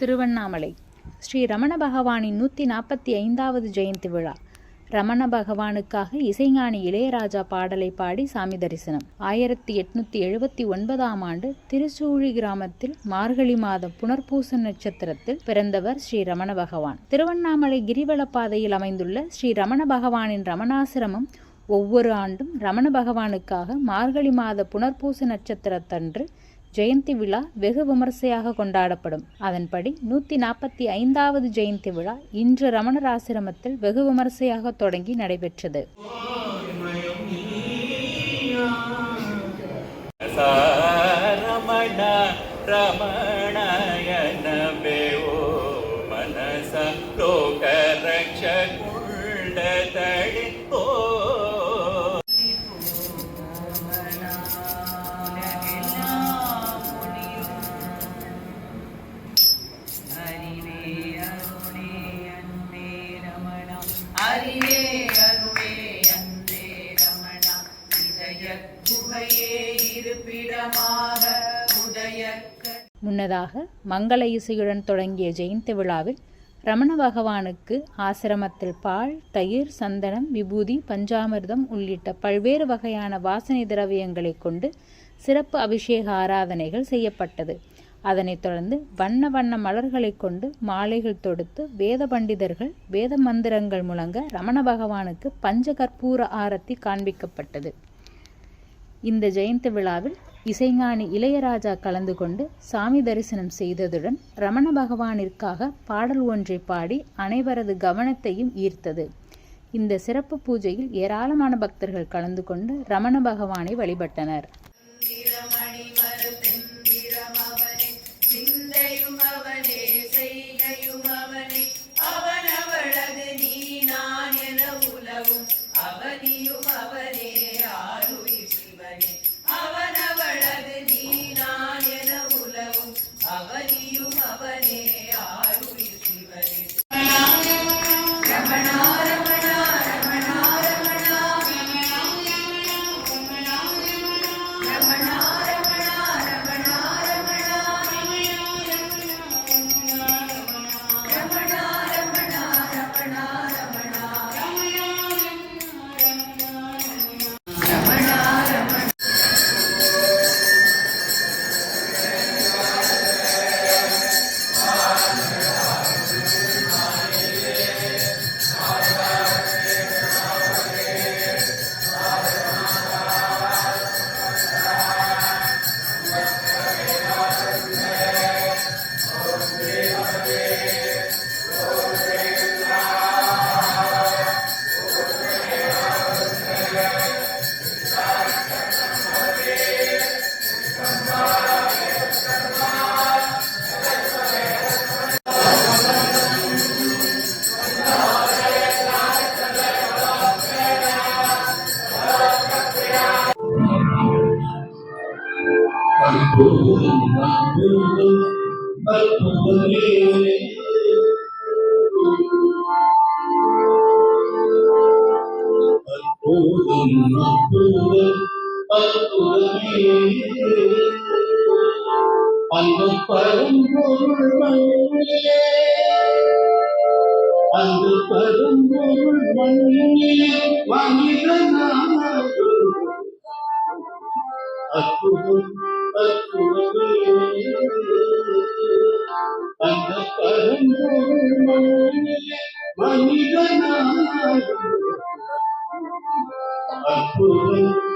திருவண்ணாமலை. ஸ்ரீ ரமண பகவானின் நூற்றி நாற்பத்தி ஐந்தாவது ஜெயந்தி விழா. ரமண பகவானுக்காக இசைஞானி இளையராஜா பாடலை பாடி சாமி தரிசனம். ஆயிரத்தி எட்நூத்தி எழுபத்தி ஒன்பதாம் ஆண்டு திருச்சூழி கிராமத்தில் மார்கழி மாதம் புனர்பூச நட்சத்திரத்தில் பிறந்தவர் ஸ்ரீ ரமண பகவான். திருவண்ணாமலை கிரிவல பாதையில் அமைந்துள்ள ஸ்ரீ ரமண பகவானின் ரமணாசிரமம் ஒவ்வொரு ஆண்டும் ரமண பகவானுக்காக மார்கழி மாத புனர்பூச நட்சத்திரத்தன்று ஜெயந்தி விழா வெகு விமர்சையாக கொண்டாடப்படும். அதன்படி நூற்றி நாற்பத்தி ஐந்தாவது ஜெயந்தி விழா இன்று ரமணர் ஆசிரமத்தில் வெகு விமர்சையாக தொடங்கி நடைபெற்றது. ரமண அறிவே அருளே அன்பே ரமணா. இதய குகையே இருப்பிடமாக முன்னதாக மங்கள இசையுடன் தொடங்கிய ஜெயந்தி விழாவில் ரமண பகவானுக்கு ஆசிரமத்தில் பால் தயிர் சந்தனம் விபூதி பஞ்சாமிர்தம் உள்ளிட்ட பல்வேறு வகையான வாசனை திரவியங்களை கொண்டு சிறப்பு அபிஷேக ஆராதனைகள் செய்யப்பட்டது. அதனைத் தொடர்ந்து வண்ண வண்ண மலர்களை கொண்டு மாலைகள் தொடுத்து வேத பண்டிதர்கள் வேத மந்திரங்கள் முழங்க ரமண பகவானுக்கு பஞ்சகற்பூர ஆரத்தி காண்பிக்கப்பட்டது. இந்த ஜெயந்தி விழாவில் இசைஞானி இளையராஜா கலந்து கொண்டு சாமி தரிசனம் செய்ததுடன் ரமண பகவானிற்காக பாடல் ஒன்றை பாடி அனைவரது கவனத்தையும் ஈர்த்தது. இந்த சிறப்பு பூஜையில் ஏராளமான பக்தர்கள் கலந்து கொண்டு ரமண பகவானை வழிபட்டனர். അവനിയും അവനെ ആ அந்த பரம்பொருள் மண்ணிலே அந்த பரம்பொருள் மண்ணிலே மனிதனாக அற்புதம் அற்புதமே அந்த பரம்பொருள் மண்ணிலே மனிதனாக அற்புதம் அற்புதமே ஏ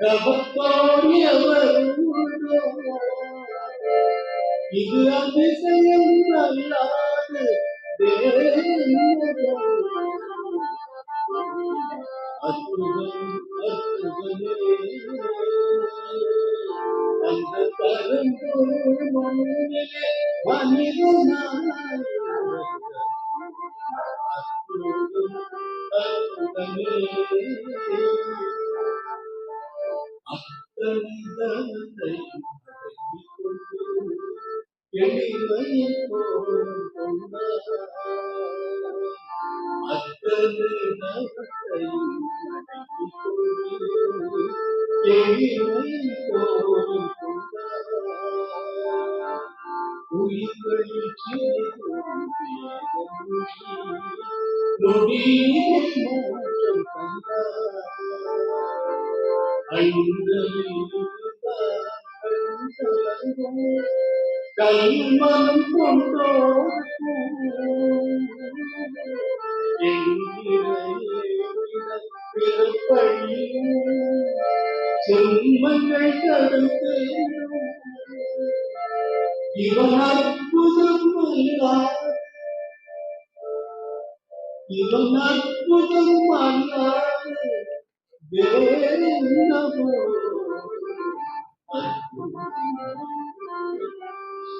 Gavatoryavara அதிசயம் அல்லாது அற்புதம் அற்புதமே அந்த பரம்பொருள் மண்ணிலே அத்தனை தவத்தை எளிமையை போல் கொண்டார். കൺമനം കൊണ്ടോ ജന്മങ്ങൾ കടത്ത് ഇവൻ അത്ഭുതമല്ല ഇവൻ അത്ഭുതമല്ല വേറെ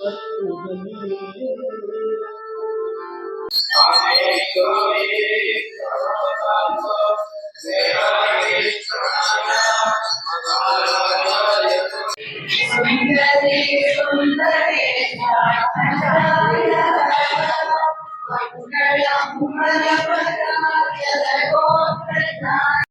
தியாகம் நொடியில் மோட்சம் தந்தார் கல்மனம் கொண்டோ செம்மங்கள் கடந்து இவன் அற்புதம் அல்லார் இவன் அற்புதம் அல்லார் வேறென்னவோ சுந்தரே சுந்தரே மங்களம் மலபராஜ கோத்ரா ஜய மங்களம் நித்ய சுப மங்களம் யதிரூபவேஷாய யாச்சித விக்ஷாய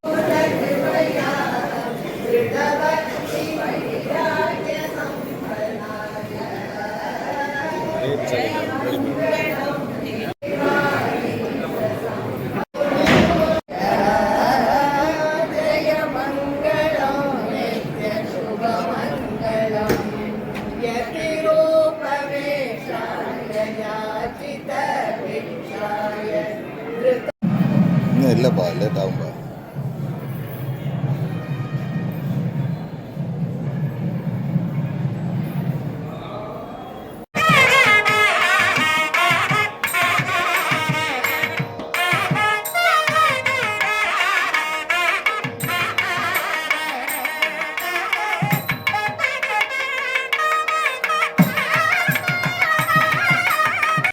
இன்னும் இல்லைப்பா லேட் ஆகும்பா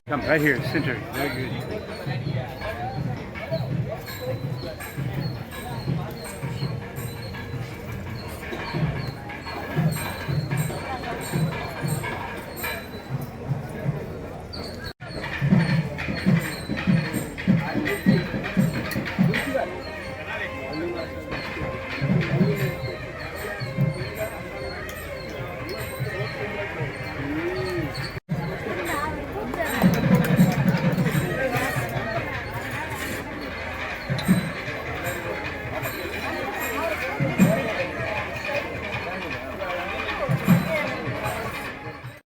Come right here, center. Very good.